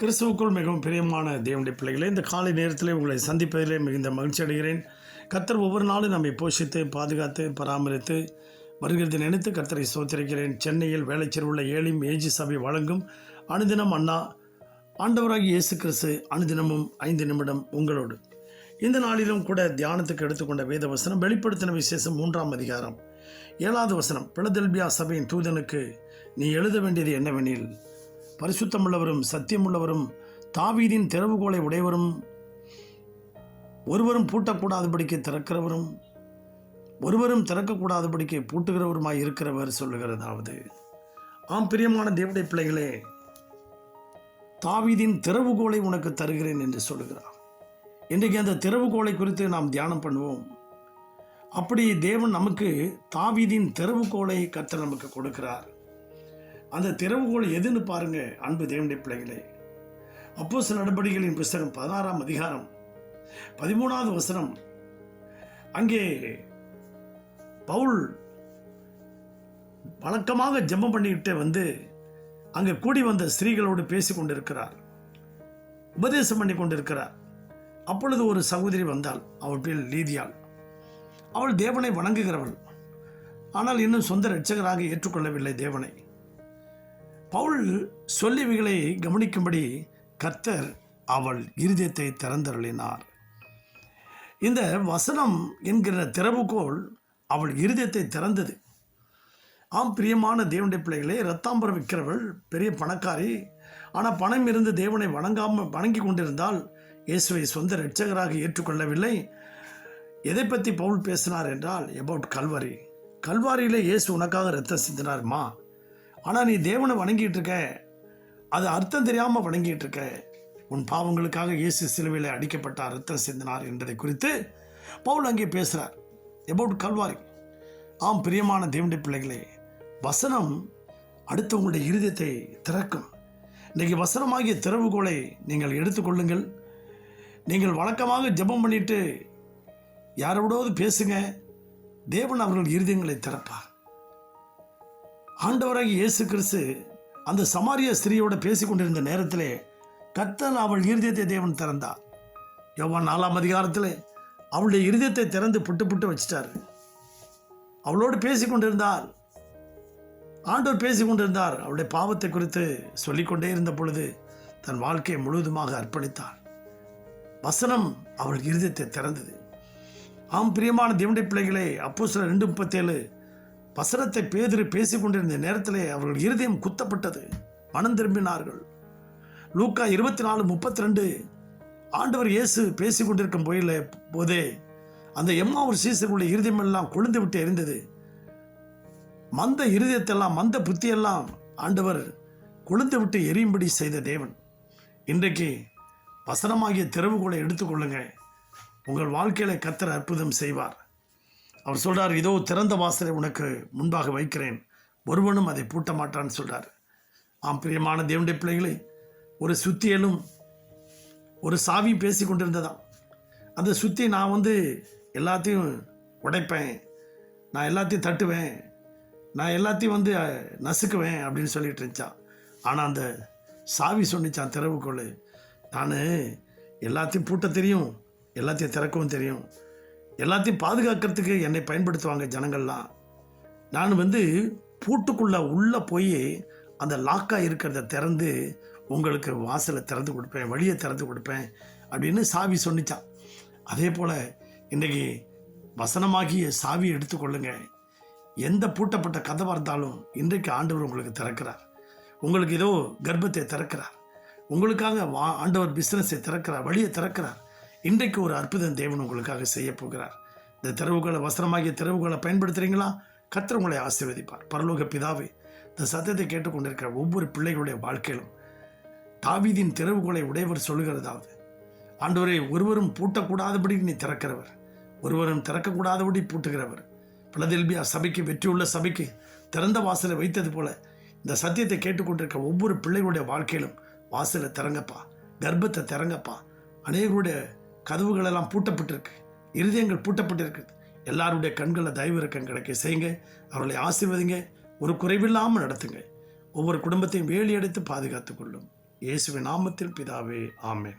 கிறிஸ்துவுக்குள் மிகவும் பிரியமான தேவனுடைய பிள்ளைகளே இந்த காலை நேரத்தில் உங்களை சந்திப்பதிலே மிகுந்த மகிழ்ச்சி அடைகிறேன். கர்த்தர் ஒவ்வொரு நாளும் நம்மை போஷித்து பாதுகாத்து பராமரித்து வருகிறது நினைத்து கர்த்தரை சோத்திருக்கிறேன் சென்னையில் வேலைச்சேர் உள்ள ஏழிம் ஏஜி சபை வழங்கும் அனுதினம் அண்ணா ஆண்டவராகி இயேசு கிறிஸ்து அனுதினமும் ஐந்து நிமிடம் உங்களோடு. இந்த நாளிலும் கூட தியானத்துக்கு எடுத்துக்கொண்ட வேத வசனம் வெளிப்படுத்தின விசேஷம் மூன்றாம் அதிகாரம். ஏழாவது வசனம் பிளதெல்பியா சபையின் தூதனுக்கு நீ எழுத வேண்டியது என்னவெனில் பரிசுத்தமுள்ளவரும் சத்தியமுள்ளவரும் தாவீதின் திறவுகோலை உடையவரும் ஒருவரும் பூட்டக்கூடாதபடிக்கு திறக்கிறவரும் ஒருவரும் திறக்கக்கூடாதபடிக்கு பூட்டுகிறவருமாய் இருக்கிறவர் சொல்லுகிறதாவது. ஆம் பிரியமான தேவடைய பிள்ளைகளே தாவீதின் திறவுகோலை உனக்கு தருகிறேன் என்று சொல்லுகிறார். இன்றைக்கு அந்த திறவுகோலை குறித்து நாம் தியானம் பண்ணுவோம். அப்படி தேவன் நமக்கு தாவீதின் திறவுகோலை கத்த நமக்கு கொடுக்கிறார். அந்த திறவுகோல் எதுன்னு பாருங்க அன்பு தேவனுடைய பிள்ளைகளே. அப்போ சில நடவடிக்கைகளின் புஸ்தகம் பதினாறாம் அதிகாரம் பதிமூணாவது வசனம். அங்கே பவுல் வழக்கமாக ஜெபம் பண்ணிக்கிட்டே வந்து அங்கே கூடி வந்த ஸ்திரீகளோடு பேசி கொண்டிருக்கிறார். உபதேசம் பண்ணி கொண்டிருக்கிறார். அப்பொழுது ஒரு சகோதரி வந்தாள் அவள் பேர் லீதியாள். அவள் தேவனை வணங்குகிறவள். ஆனால் இன்னும் சொந்த இரட்சகராக ஏற்றுக்கொள்ளவில்லை தேவனை. பவுல் சொல்லியவைகளை கவனிக்கும்படி கர்த்தர் அவள் இருதயத்தை திறந்தருளினார். இந்த வசனம் என்கிற திறவுகோள் அவள் இருதயத்தை திறந்தது. ஆம் பிரியமான தேவனுடைய பிள்ளைகளே ரத்தாம்பரம் விற்கிறவள் பெரிய பணக்காரி ஆனால் பணம் இருந்து தேவனை வணங்காமல் வணங்கி கொண்டிருந்தால் இயேசுவை சொந்த இரட்சகராக ஏற்றுக்கொள்ளவில்லை. எதை பற்றி பவுல் பேசினார் என்றால் எபவுட் கல்வாரி. கல்வாரியிலே இயேசு உனக்காக ரத்தம் சிந்தினார்மா? ஆனால் நீ தேவனை வணங்கிட்டு இருக்க அது அர்த்தம் தெரியாமல் வணங்கிட்டு இருக்க உன் பாவங்களுக்காக இயேசு சிலுவையில் அடிக்கப்பட்ட அர்த்தம் சிந்தினார் என்பதை குறித்து பவுல் அங்கே பேசுகிறார் எபவுட் கல்வாரி ஆம் பிரியமான தேவனுடைய பிள்ளைகளே வசனம் அடுத்தவங்களுடைய இருதயத்தை திறக்கும். இன்றைக்கி வசனமாகிய திறவுகோலை நீங்கள் எடுத்துக்கொள்ளுங்கள் நீங்கள் வழக்கமாக ஜெபம் பண்ணிட்டு யாரோடாவது பேசுங்க. தேவன் அவர்கள் இருதயங்களை திறப்பார். ஆண்டவராக இயேசு கிறிஸ்து அந்த சமாரிய ஸ்திரீயோட பேசி கொண்டிருந்த நேரத்திலே கத்தல் அவள் இருதயத்தை தேவன் திறந்தார். யோவான் நாலாம் அதிகாரத்தில் அவளுடைய இருதயத்தை திறந்து புட்டு புட்டு வச்சிட்டாரு. அவளோடு பேசி கொண்டிருந்தார் ஆண்டவர் பேசி கொண்டிருந்தார் அவளுடைய பாவத்தை குறித்து சொல்லிக்கொண்டே இருந்த பொழுது தன் வாழ்க்கையை முழுவதுமாக அர்ப்பணித்தாள் வசனம் அவள் இருதயத்தை திறந்தது. ஆம் பிரியமான தேவனுடைய பிள்ளைகளே அப்போ சில ரெண்டு முப்பத்தேழு வசனத்தை பேதிரு பேசிக் கொண்டிருந்த நேரத்திலே அவர்கள் இருதயம் குத்தப்பட்டது. மனம் திரும்பினார்கள். லூக்கா இருபத்தி நாலு முப்பத்தி ரெண்டு ஆண்டவர் இயேசு பேசி கொண்டிருக்கும் போயில போதே அந்த எம்மாவூர் சீசர்களுடைய இருதயம் எல்லாம் கொழுந்து விட்டு எரிந்தது. மந்த இருதயத்தெல்லாம் மந்த புத்தியெல்லாம் ஆண்டவர் கொழுந்து விட்டு எரியும்படி செய்த தேவன். இன்றைக்கு வசனமாகிய திறவுகோலை எடுத்துக்கொள்ளுங்க உங்கள் வாழ்க்கையில கத்தர் அற்புதம் செய்வார். அவர் சொல்கிறார் இதோ திறந்த வாசலை உனக்கு முன்பாக வைக்கிறேன். ஒருவனும் அதை பூட்ட மாட்டான்னு சொல்கிறார் ஆம் பிரியமான தேவனுடைய பிள்ளைகளே ஒரு சுத்தியலும் ஒரு சாவி பேசி கொண்டிருந்ததாம். அந்த சுத்தி நான் வந்து எல்லாத்தையும் உடைப்பேன். நான் எல்லாத்தையும் தட்டுவேன். நான் எல்லாத்தையும் வந்து நசுக்குவேன் அப்படின்னு சொல்லிட்டு இருந்துச்சான் ஆனால் அந்த சாவி சொன்னிச்சான் திறவுக்கோள் நான் எல்லாத்தையும் பூட்ட தெரியும் எல்லாத்தையும் திறக்கவும் தெரியும். எல்லாத்தையும் பாதுகாக்கிறதுக்கு என்னை பயன்படுத்துவாங்க ஜனங்கள்லாம். நான் வந்து பூட்டுக்குள்ளே உள்ளே போய் அந்த லாக்காக இருக்கிறத திறந்து உங்களுக்கு வாசலை திறந்து கொடுப்பேன் வழியை திறந்து கொடுப்பேன் அப்படின்னு சாவி சொன்னிச்சான். அதே போல் இன்றைக்கி வசனமாகிய சாவி எடுத்துக்கொள்ளுங்க எந்த பூட்டப்பட்ட கதவாக இருந்தாலும் இன்றைக்கு ஆண்டவர் உங்களுக்கு திறக்கிறார். உங்களுக்கு ஏதோ கர்ப்பத்தை திறக்கிறார். உங்களுக்காக வா ஆண்டவர் பிஸ்னஸை திறக்கிறார் வழியை திறக்கிறார். இன்றைக்கு ஒரு அற்புதம் தேவன் உங்களுக்காக செய்ய போகிறார். இந்த திறவுகளை வஸ்திரமாகிய திறவுகளை பயன்படுத்துகிறீங்களா கர்த்தர் உங்களை ஆசீர்வதிப்பார். பரலோக பிதாவே இந்த சத்தத்தை கேட்டுக்கொண்டிருக்கிற ஒவ்வொரு பிள்ளைகளுடைய வாழ்க்கையிலும் தாவீதின் திறவுகளை உடையவர் சொல்லுகிறதாவது ஆண்டவரே ஒருவரும் பூட்டக்கூடாதபடி நீ திறக்கிறவர். ஒருவரும் திறக்கக்கூடாதபடி பூட்டுகிறவர். பிளதெல்பியா சபைக்கு வெற்றியுள்ள சபைக்கு திறந்த வாசலை வைத்தது போல இந்த சத்தியத்தை கேட்டுக்கொண்டிருக்க ஒவ்வொரு பிள்ளைகளுடைய வாழ்க்கையிலும் வாசலை திறங்கப்பா கர்ப்பத்தை திறங்கப்பா. அநேகருடைய கதவுகளெல்லாம் பூட்டப்பட்டிருக்கு. இருதயங்கள் பூட்டப்பட்டிருக்கு. எல்லாருடைய கண்களில் தயவு இறக்கம் கிடைக்க செய்யுங்க. அவர்களை ஆசீர்வதிங்க. ஒரு குறைவில்லாமல் நடத்துங்க. ஒவ்வொரு குடும்பத்தையும் வேலி எடுத்து பாதுகாத்துக் கொள்ளும். இயேசுவின் நாமத்தில் பிதாவே ஆமேன்.